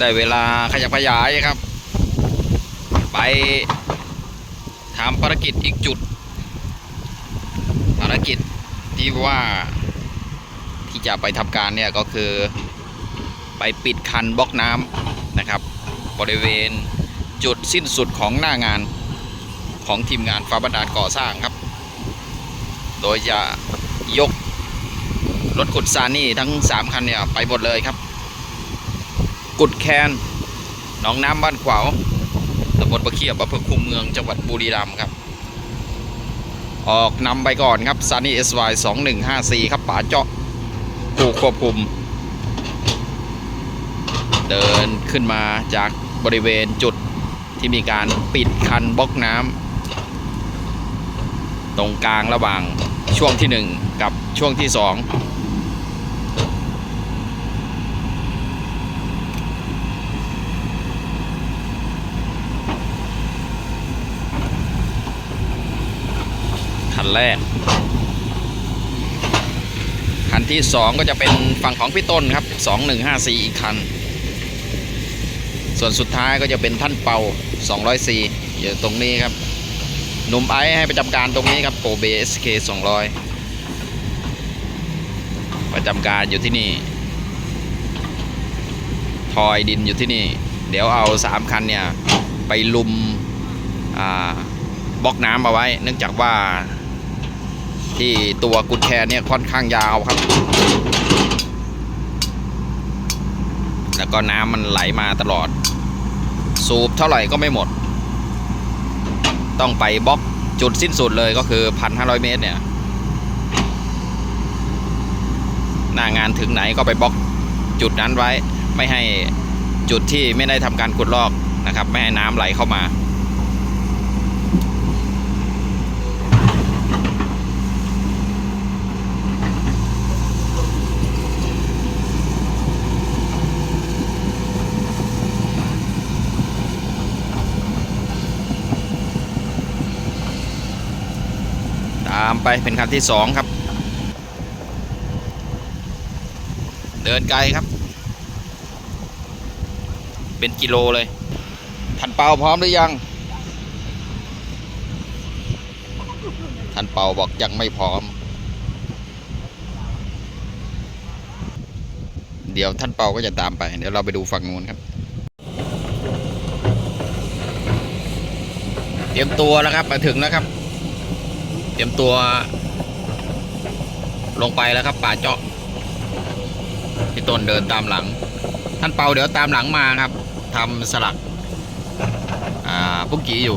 ได้เวลาขยับขยายครับ ไปทำภารกิจอีกจุด ภารกิจที่ว่าที่จะไปทำการเนี่ยก็คือไปปิดคันบล็อกน้ำนะครับ บริเวณจุดสิ้นสุดของหน้างานของทีมงานฟ้าบันดาลก่อสร้างครับ โดยจะยกรถขุดซานี่ทั้ง 3 คันเนี่ยไปหมดเลยครับ กุดแคนหนองน้ำบ้านขวาวตำบลประเคียบอำเภอคูเมืองจังหวัดบุรีรัมย์ครับ ออกนำไปก่อนครับซานี่ SY 2154ครับป๋าเจาะผู้ควบคุม เดินขึ้นมาจากบริเวณจุดที่มีการปิดคันบล็อกน้ำตรงกลางระหว่างช่วงที่ 1 กับช่วงที่ 2 นแรก คันที่ 2 ก็จะเป็นฝั่งของพี่ต้นครับ 2154 อีกคัน ส่วนสุดท้ายก็จะเป็นท่านเป่า204อยู่ตรงนี้ครับหนุ่มไอซ์ให้ประจำการตรงนี้ครับโปเบสเค200 ประจำการอยู่ที่นี่ทอยดินอยู่ที่นี่ เดี๋ยวเอา 3 คันเนี่ย ไปลุมอ่าบล็อกน้ำเอาไว้ เนื่องจากว่า ที่ตัวกุดแคนเนี่ยค่อนข้างยาวครับ แล้วก็น้ำมันไหลมาตลอด สูบเท่าไหร่ก็ไม่หมด ต้องไปบล็อกจุดสิ้นสุดเลยก็คือ 1,500 เมตรเนี่ย หน้างานถึงไหนก็ไปบล็อกจุดนั้นไว้ ไม่ให้จุดที่ไม่ได้ทำการขุดลอกนะครับ ไม่ให้น้ำไหลเข้ามา ไปเป็นคันที่สองครับ เดินไกลครับ เป็นกิโลเลยท่านเปาพร้อมหรือยังท่านเปาบอกยังไม่พร้อม เดี๋ยวท่านเปาก็จะตามไป เดี๋ยวเราไปดูฝั่งนู้นครับ เตรียมตัวแล้วครับมาถึงแล้วครับ เตรียมตัว ลงไปแล้วครับ ป่าเจาะพี่ต้นเดินตามหลัง ท่านเปาเดี๋ยวตามหลังมาครับทำสลัก อ่า ปุ๊กกีอยู่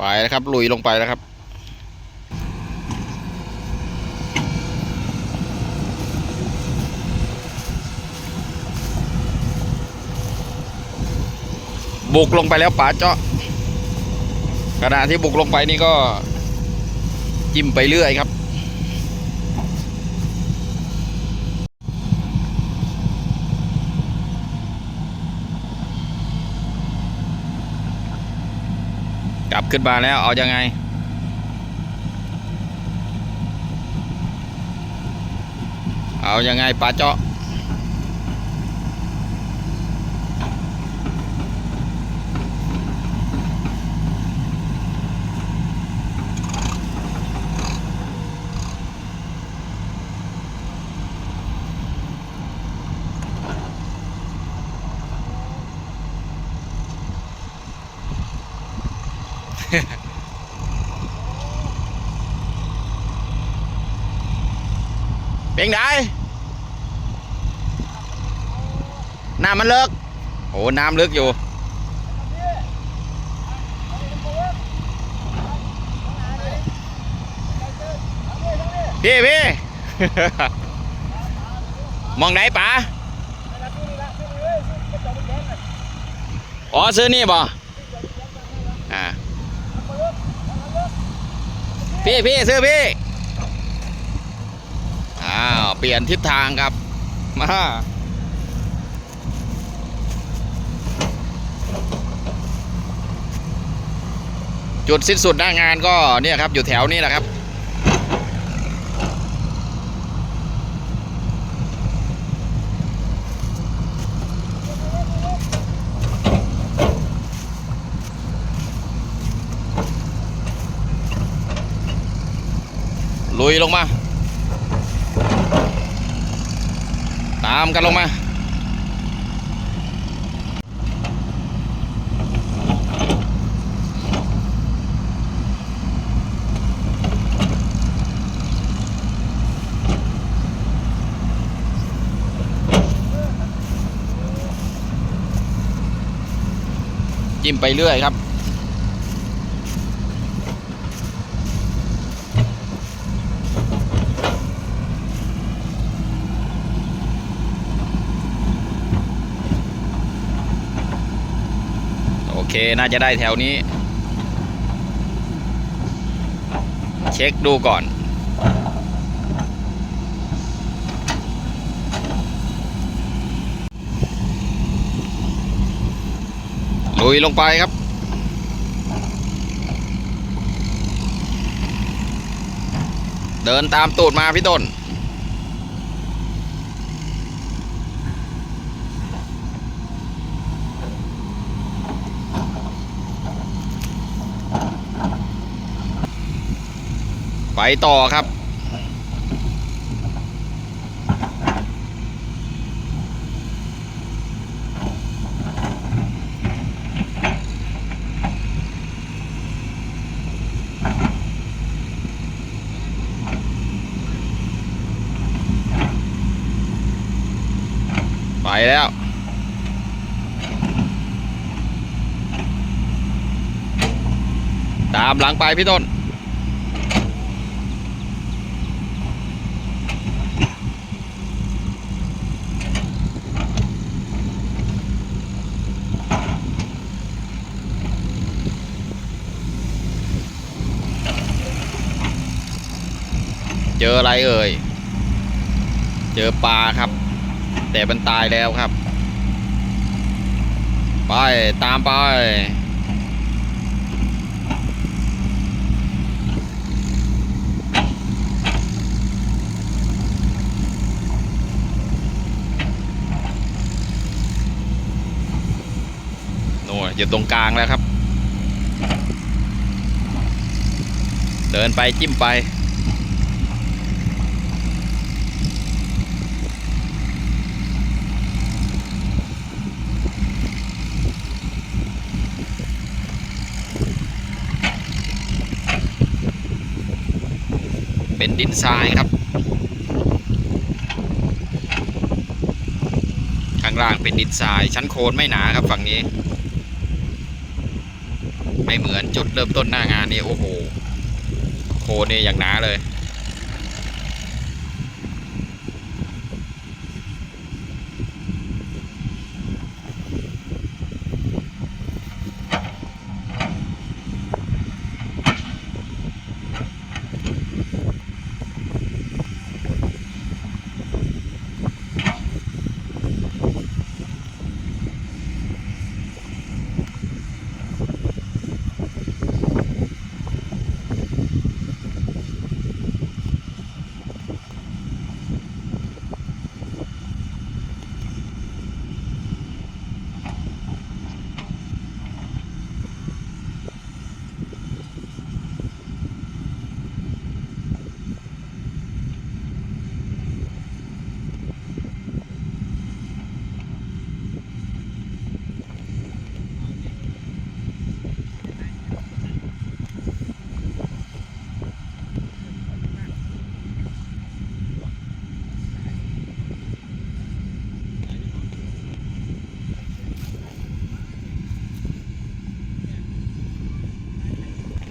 ไปแล้วครับ ลุยลงไปแล้วครับ บุกลงไปแล้วป๋าเจาะขณะที่บุกลงไปนี่ก็จิ้มไปเรื่อยครับ บขึ้นมาแล้วเอาอยังไง เอาอยังไงปลาเจาะ เป็นไงน้ำมันเลิกโอ้น้ำลึกอยู่ พี่พี่ มองไหนป๋าอ๋อซื้อนี่บ่อ่าพี่พี่ซื้อพี่ อ้าวเปลี่ยนทิศทางครับมาจุดสิ้นสุดหน้างานก็เนี่ยครับอยู่แถวนี้แหละครับ ลุยลงมา ตามกันลงมา จิ้มไปเรื่อยครับ เค น่าจะได้แถวนี้ เช็คดูก่อนลุยลงไปครับเดินตามตูดมาพี่ต้น ไปต่อครับ ไปแล้วตามหลังไปพี่ต้น เจออะไรเอ่ย เจอปลาครับ แต่มันตายแล้วครับ ไปตามไปโน่นอยู่ตรงกลางแล้วครับ เดินไปจิ้มไป เป็นดินทรายครับ ข้างล่างเป็นดินทราย ชั้นโคลนไม่หนาครับฝั่งนี้ ไม่เหมือนจุดเริ่มต้นหน้างานนี่โอ้โห โคลนนี่อย่างหนาเลย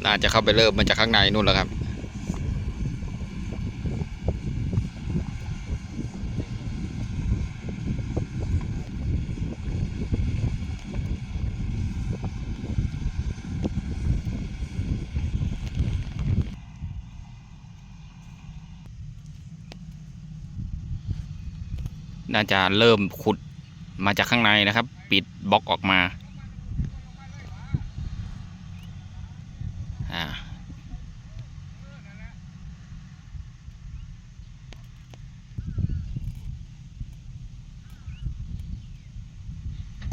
น่าจะเข้าไปเริ่มมาจากข้างในนู่นแล้วครับ น่าจะเริ่มขุดมาจากข้างในนะครับ ปิดบล็อกออกมา อ่า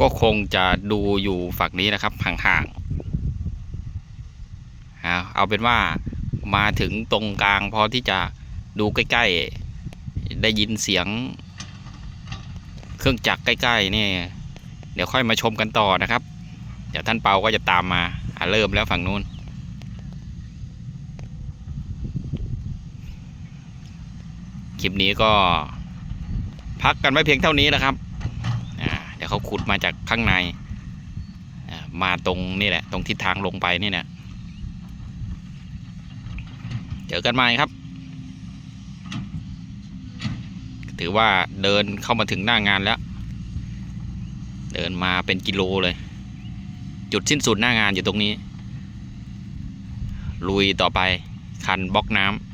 ก็คงจะดูอยู่ฝั่งนี้นะครับห่างๆ เอาเป็นว่ามาถึงตรงกลางพอที่จะดูใกล้ๆ ได้ยินเสียง เครื่องจักรใกล้ๆนี่เดี๋ยวค่อยมาชมกันต่อนะครับ เดี๋ยวท่านเปาก็จะตามมาเริ่มแล้วฝั่งนู้น ลิปนี้ก็ พักกันไว้เพียงเท่านี้นะครับเดี๋ยวเขาขุดมาจากข้างใน มาตรงนี่แหละ ตรงทิศทางลงไปนี่แหละเจอกันใหม่ครับ ถือว่าเดินเข้ามาถึงหน้างานแล้ว เดินมาเป็นกิโลเลย จุดสิ้นสุดหน้างานอยู่ตรงนี้ ลุยต่อไปคันบล็อกน้ำ